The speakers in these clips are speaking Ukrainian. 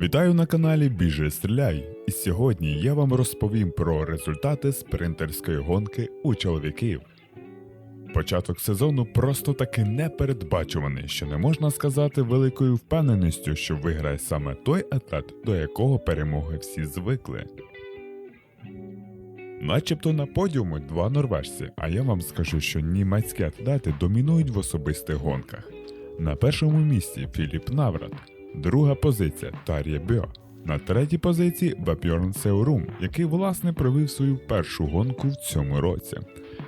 Вітаю на каналі Біжи Стріляй! І сьогодні я вам розповім про результати спринтерської гонки у чоловіків. Початок сезону просто таки непередбачуваний, що не можна сказати великою впевненістю, що виграє саме той атлет, до якого перемоги всі звикли. Начебто на подіумі два норвежці, а я вам скажу, що німецькі атлети домінують в особистих гонках. На першому місці Філіп Наврат, друга позиція Тар'є Бьо. На третій позиції Бапьорн Сеурум, який власне провів свою першу гонку в цьому році.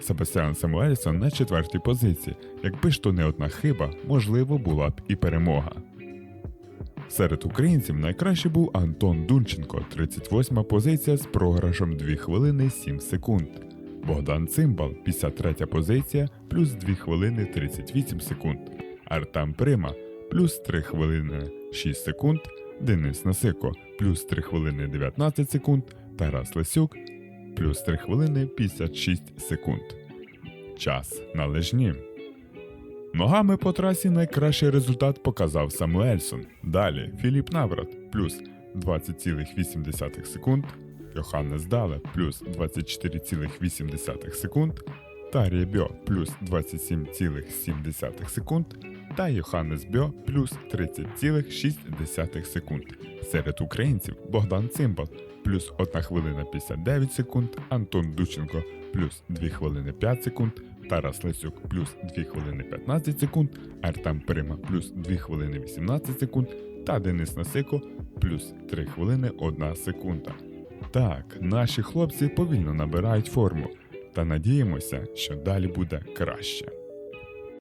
Себастьян Самуельсон на четвертій позиції. Якби ж то не одна хиба, можливо, була б і перемога. Серед українців найкраще був Антон Дунченко, 38 позиція з програшем 2 хвилини 7 секунд. Богдан Цимбал, 53 позиція, плюс 2 хвилини 38 секунд. Артем Прима, плюс 3 хвилини 6 секунд. Денис Насико, плюс 3 хвилини 19 секунд. Тарас Лисюк, плюс 3 хвилини 56 секунд. Час на лижні. Ногами по трасі найкращий результат показав Самуельсон. Далі Філіп Наврат плюс 20,8 секунд, Йоханнес Дале плюс 24,8 секунд, Тарія Бьо плюс 27,7 секунд та Йоханнес Бьо плюс 30,6 секунд. Серед українців Богдан Цимбал плюс 1 хвилина 59 секунд, Антон Дученко плюс 2 хвилини 5 секунд, Тарас Лисюк плюс 2 хвилини 15 секунд, Артем Прима плюс 2 хвилини 18 секунд та Денис Насико плюс 3 хвилини 1 секунда. Так, наші хлопці повільно набирають форму та надіємося, що далі буде краще.